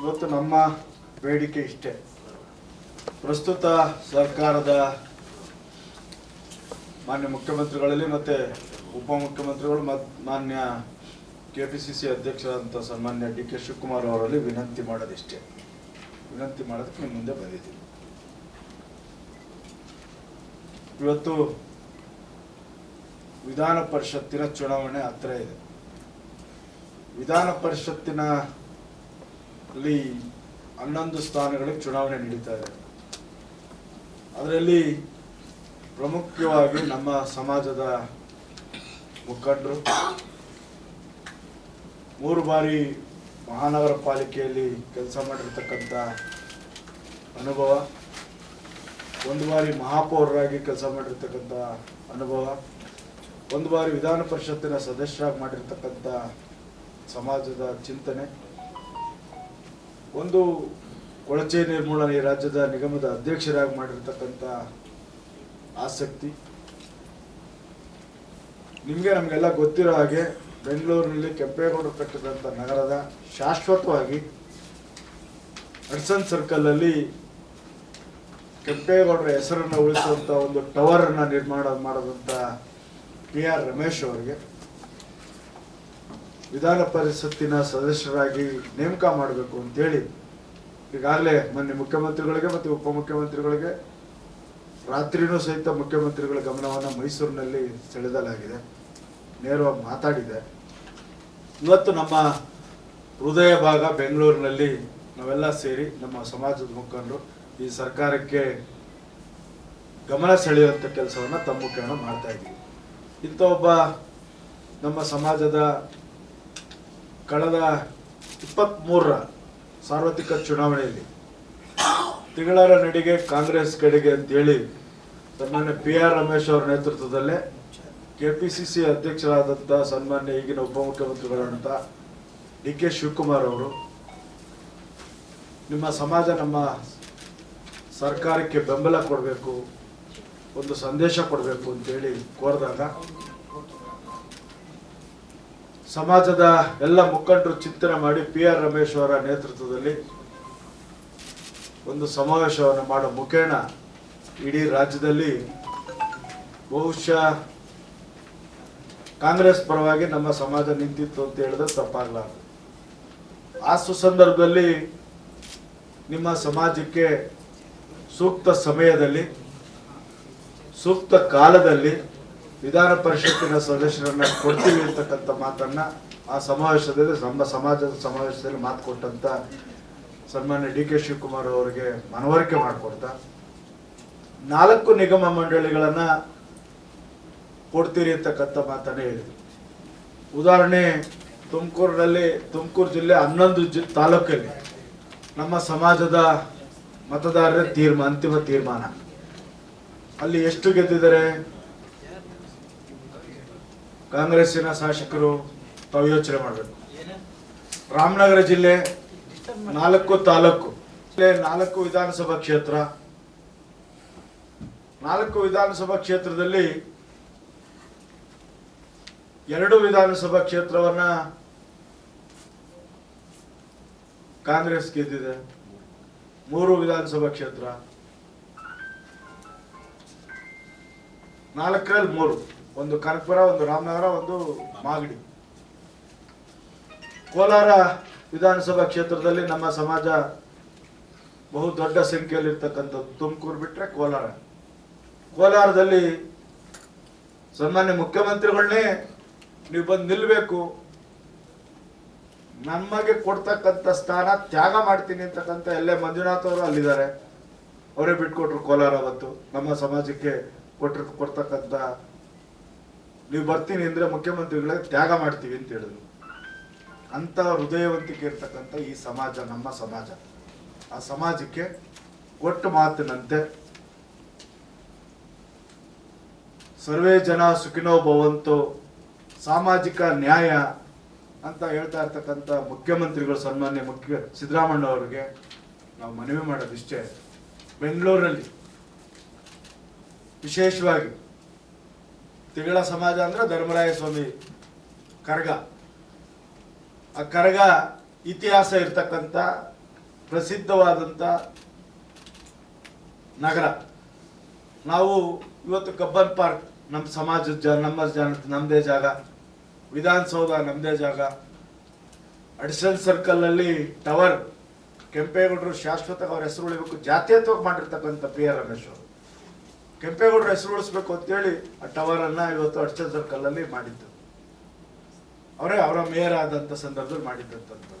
ಇವತ್ತು ನಮ್ಮ ಬೇಡಿಕೆ ಇಷ್ಟೇ. ಪ್ರಸ್ತುತ ಸರ್ಕಾರದ ಮಾನ್ಯ ಮುಖ್ಯಮಂತ್ರಿಗಳಲ್ಲಿ ಮತ್ತೆ ಉಪಮುಖ್ಯಮಂತ್ರಿಗಳು ಮತ್ತು ಮಾನ್ಯ ಕೆ ಪಿ ಸಿ ಸಿ ಅಧ್ಯಕ್ಷರಾದಂಥ ಸನ್ಮಾನ್ಯ ಡಿ ಕೆ ಶಿವಕುಮಾರ್ ಅವರಲ್ಲಿ ವಿನಂತಿ ಮಾಡೋದಿಷ್ಟೇ. ವಿನಂತಿ ಮಾಡೋದಕ್ಕೆ ನಿಮ್ಮ ಮುಂದೆ ಬಂದಿದ್ದೀನಿ. ಇವತ್ತು ವಿಧಾನ ಪರಿಷತ್ತಿನ ಚುನಾವಣೆ ಹತ್ರ ಇದೆ. ವಿಧಾನ ಪರಿಷತ್ತಿನ ಅಲ್ಲಿ ಹನ್ನೊಂದು ಸ್ಥಾನಗಳಿಗೆ ಚುನಾವಣೆ ನಡೀತಾ ಇದೆ. ಅದರಲ್ಲಿ ಪ್ರಮುಖವಾಗಿ ನಮ್ಮ ಸಮಾಜದ ಮುಖಂಡರು, ಮೂರು ಬಾರಿ ಮಹಾನಗರ ಪಾಲಿಕೆಯಲ್ಲಿ ಕೆಲಸ ಮಾಡಿರ್ತಕ್ಕಂಥ ಅನುಭವ, ಒಂದು ಬಾರಿ ಮಹಾಪೌರರಾಗಿ ಕೆಲಸ ಮಾಡಿರ್ತಕ್ಕಂಥ ಅನುಭವ, ಒಂದು ಬಾರಿ ವಿಧಾನ ಪರಿಷತ್ತಿನ ಸದಸ್ಯರಾಗಿ ಮಾಡಿರ್ತಕ್ಕಂಥ ಸಮಾಜದ ಚಿಂತನೆ. ಒಂದು ಕೊಳಚೆ ನಿರ್ಮೂಲನೆ ರಾಜ್ಯದ ನಿಗಮದ ಅಧ್ಯಕ್ಷರಾಗಿ ಮಾಡಿರ್ತಕ್ಕಂಥ ಆಸಕ್ತಿ. ನಿಮಗೆ ನಮಗೆಲ್ಲ ಗೊತ್ತಿರೋ ಹಾಗೆ ಬೆಂಗಳೂರಿನಲ್ಲಿ ಕೆಂಪೇಗೌಡರು ಕಟ್ಟಿದಂಥ ನಗರದ ಶಾಶ್ವತವಾಗಿ ಅಡ್ಸನ್ ಸರ್ಕಲಲ್ಲಿ ಕೆಂಪೇಗೌಡರ ಹೆಸರನ್ನು ಉಳಿಸುವಂಥ ಒಂದು ಟವರನ್ನು ನಿರ್ಮಾಣ ಮಾಡಿದಂಥ ಪಿ ಆರ್ ರಮೇಶ್ ಅವರಿಗೆ. ವಿಧಾನ ಪರಿಷತ್ತಿನ ಸದಸ್ಯರಾಗಿ ನೇಮಕ ಮಾಡಬೇಕು ಅಂತೇಳಿ ಈಗಾಗಲೇ ಮೊನ್ನೆ ಮುಖ್ಯಮಂತ್ರಿಗಳಿಗೆ ಮತ್ತು ಉಪಮುಖ್ಯಮಂತ್ರಿಗಳಿಗೆ ರಾತ್ರಿನೂ ಸಹಿತ ಮುಖ್ಯಮಂತ್ರಿಗಳ ಗಮನವನ್ನು ಮೈಸೂರಿನಲ್ಲಿ ಸೆಳೆದಲಾಗಿದೆ. ನೇರವಾಗಿ ಮಾತಾಡಿದೆ. ಇವತ್ತು ನಮ್ಮ ಹೃದಯ ಭಾಗ ಬೆಂಗಳೂರಿನಲ್ಲಿ ನಾವೆಲ್ಲ ಸೇರಿ ನಮ್ಮ ಸಮಾಜದ ಮುಖಂಡರು ಈ ಸರ್ಕಾರಕ್ಕೆ ಗಮನ ಸೆಳೆಯುವಂಥ ಕೆಲಸವನ್ನು ತಮ್ಮ ಮುಖೇನ ಮಾಡ್ತಾ ಇದ್ದೀವಿ. ಇಂಥ ಒಬ್ಬ ನಮ್ಮ ಸಮಾಜದ ಕಳೆದ ಇಪ್ಪತ್ತ್ಮೂರರ ಸಾರ್ವತ್ರಿಕ ಚುನಾವಣೆಯಲ್ಲಿ ತಿಂಗಳರ ನಡಿಗೆ ಕಾಂಗ್ರೆಸ್ ಕಡೆಗೆ ಅಂತೇಳಿ ಸನ್ಮಾನ್ಯ ಪಿ ಆರ್ ರಮೇಶ್ ಅವರ ನೇತೃತ್ವದಲ್ಲೇ ಕೆ ಪಿ ಸಿ ಸಿ ಅಧ್ಯಕ್ಷರಾದಂಥ ಸನ್ಮಾನ್ಯ ಈಗಿನ ಉಪಮುಖ್ಯಮಂತ್ರಿಗಳಾದಂಥ ಡಿ ಕೆ ಶಿವಕುಮಾರ್ ಅವರು ನಿಮ್ಮ ಸಮಾಜ, ನಮ್ಮ ಸರ್ಕಾರಕ್ಕೆ ಬೆಂಬಲ ಕೊಡಬೇಕು, ಒಂದು ಸಂದೇಶ ಕೊಡಬೇಕು ಅಂತೇಳಿ ಕೋರಿದಾಗ ಸಮಾಜದ ಎಲ್ಲ ಮುಖಂಡರು ಚಿಂತನೆ ಮಾಡಿ ಪಿ ಆರ್ ರಮೇಶ್ ಅವರ ನೇತೃತ್ವದಲ್ಲಿ ಒಂದು ಸಮಾವೇಶವನ್ನು ಮಾಡೋ ಮುಖೇಣ ಇಡೀ ರಾಜ್ಯದಲ್ಲಿ ಬಹುಶಃ ಕಾಂಗ್ರೆಸ್ ಪರವಾಗಿ ನಮ್ಮ ಸಮಾಜ ನಿಂತಿತ್ತು ಅಂತ ಹೇಳಿದ್ರೆ ತಪ್ಪಾಗಲಾರದು. ಆ ಸುಸಂದರ್ಭದಲ್ಲಿ ನಿಮ್ಮ ಸಮಾಜಕ್ಕೆ ಸೂಕ್ತ ಸಮಯದಲ್ಲಿ, ಸೂಕ್ತ ಕಾಲದಲ್ಲಿ ವಿಧಾನ ಪರಿಷತ್ತಿನ ಸದಸ್ಯರನ್ನ ಕೊಡ್ತೀವಿ ಅಂತಕ್ಕಂಥ ಮಾತನ್ನ ಆ ಸಮಾವೇಶದಲ್ಲಿ ನಮ್ಮ ಸಮಾಜದ ಸಮಾವೇಶದಲ್ಲಿ ಮಾತು ಕೊಟ್ಟಂತ ಸನ್ಮಾನ್ಯ ಡಿ ಕೆ ಶಿವಕುಮಾರ್ ಅವರಿಗೆ ಮನವರಿಕೆ ಮಾಡಿಕೊಡ್ತಾ, ನಾಲ್ಕು ನಿಗಮ ಮಂಡಳಿಗಳನ್ನ ಕೊಡ್ತೀರಿ ಅಂತಕ್ಕಂಥ ಮಾತನ್ನ ಹೇಳಿದ್ರು. ಉದಾಹರಣೆ, ತುಮಕೂರಿನಲ್ಲಿ, ತುಮಕೂರು ಜಿಲ್ಲೆ ಹನ್ನೊಂದು ಜಿ, ತಾಲೂಕಲ್ಲಿ ನಮ್ಮ ಸಮಾಜದ ಮತದಾರರ ತೀರ್ಮಾನ ಅಂತಿಮ ತೀರ್ಮಾನ. ಅಲ್ಲಿ ಎಷ್ಟು ಗೆದ್ದಿದ್ದಾರೆ? ಕಾಂಗ್ರೆಸ್ಸಿನ ಶಾಸಕರು ತಾವು ಯೋಚನೆ ಮಾಡಬೇಕು. ರಾಮನಗರ ಜಿಲ್ಲೆ ನಾಲ್ಕು ತಾಲೂಕು. ನಾಲ್ಕು ವಿಧಾನಸಭಾ ಕ್ಷೇತ್ರ. ನಾಲ್ಕು ವಿಧಾನಸಭಾ ಕ್ಷೇತ್ರದಲ್ಲಿ ಎರಡು ವಿಧಾನಸಭಾ ಕ್ಷೇತ್ರವನ್ನ ಕಾಂಗ್ರೆಸ್ ಗೆದ್ದಿದೆ. ಮೂರು ವಿಧಾನಸಭಾ ಕ್ಷೇತ್ರ. ನಾಲ್ಕರಲ್ಲಿ ಮೂರು. ಒಂದು ಕನಕಪುರ, ಒಂದು ರಾಮನಗರ, ಒಂದು ಮಾಗಡಿ. ಕೋಲಾರ ವಿಧಾನಸಭಾ ಕ್ಷೇತ್ರದಲ್ಲಿ ನಮ್ಮ ಸಮಾಜ ಬಹು ದೊಡ್ಡ ಸಂಖ್ಯೆಯಲ್ಲಿ ಇರ್ತಕ್ಕಂಥದ್ದು ತುಮಕೂರು ಬಿಟ್ರೆ ಕೋಲಾರ. ಕೋಲಾರದಲ್ಲಿ ಸನ್ಮಾನ್ಯ ಮುಖ್ಯಮಂತ್ರಿಗಳನ್ನೇ ನೀವು ಬಂದು ನಿಲ್ಲಬೇಕು ನಮಗೆ ಕೊಡ್ತಕ್ಕಂಥ ಸ್ಥಾನ ತ್ಯಾಗ ಮಾಡ್ತೀನಿ ಅಂತಕ್ಕಂಥ ಎಲ್ಲೇ ಮಂಜುನಾಥ್ ಅವರು ಅಲ್ಲಿದ್ದಾರೆ. ಅವರೇ ಬಿಟ್ಕೊಟ್ರು ಕೋಲಾರ ಅವತ್ತು. ನಮ್ಮ ಸಮಾಜಕ್ಕೆ ಕೊಟ್ಟಿರ್ ಕೊಡ್ತಕ್ಕಂಥ ನೀವು ಬರ್ತೀನಿ ಅಂದ್ರೆ ಮುಖ್ಯಮಂತ್ರಿಗಳೇ ತ್ಯಾಗ ಮಾಡ್ತೀವಿ ಅಂತ ಹೇಳಿದ್ರು. ಅಂತ ಹೃದಯವಂತಿಕೆ ಇರ್ತಕ್ಕಂಥ ಈ ಸಮಾಜ, ನಮ್ಮ ಸಮಾಜ. ಆ ಸಮಾಜಕ್ಕೆ ಒಟ್ಟು ಮಾತಿನಂತೆ ಸರ್ವೇ ಜನ ಸುಖಿನೋ ಭವಂತು, ಸಾಮಾಜಿಕ ನ್ಯಾಯ ಅಂತ ಹೇಳ್ತಾ ಇರ್ತಕ್ಕಂಥ ಮುಖ್ಯಮಂತ್ರಿಗಳು ಸನ್ಮಾನ್ಯ ಮುಖ್ಯ ಸಿದ್ದರಾಮಣ್ಣ ಅವರಿಗೆ ನಾವು ಮನವಿ ಮಾಡೋದಿಷ್ಟೇ. ಬೆಂಗಳೂರಲ್ಲಿ ವಿಶೇಷವಾಗಿ ತಿಗಳ ಸಮಾಜ ಅಂದ್ರೆ ಧರ್ಮರಾಯ ಸ್ವಾಮಿ ಕರಗ. ಆ ಕರಗ ಇತಿಹಾಸ ಇರ್ತಕ್ಕಂಥ ಪ್ರಸಿದ್ಧವಾದಂಥ ನಗರ. ನಾವು ಇವತ್ತು ಕಬ್ಬನ್ ಪಾರ್ಕ್ ನಮ್ಮ ಸಮಾಜದ ಜ, ನಮ್ಮ ಜನ ನಮ್ಮದೇ ಜಾಗ. ವಿಧಾನಸೌಧ ನಮ್ಮದೇ ಜಾಗ. ಅಡಿಷನಲ್ ಸರ್ಕಲ್ನಲ್ಲಿ ಟವರ್ ಕೆಂಪೇಗೌಡರು ಶಾಶ್ವತ ಅವ್ರ ಹೆಸರು ಉಳಿಬೇಕು. ಜಾತ್ಯತ್ವ ಮಾಡಿರ್ತಕ್ಕಂಥ ಪಿ ಆರ್ ರಮೇಶ್ ಅವರು. ಕೆಂಪೇಗೌಡರ ಹೆಸರು ಉಳಿಸ್ಬೇಕು ಅಂತೇಳಿ ಆ ಟವರ್ ಅನ್ನ ಇವತ್ತು ಅಡಿಷನಲ್ ಕಲ್ಲಲ್ಲಿ ಮಾಡಿದ್ದು. ಅವರೇ ಅವರ ಮೇಯರ್ ಆದಂಥ ಸಂದರ್ಭದಲ್ಲಿ ಮಾಡಿದ್ದಂಥದ್ದು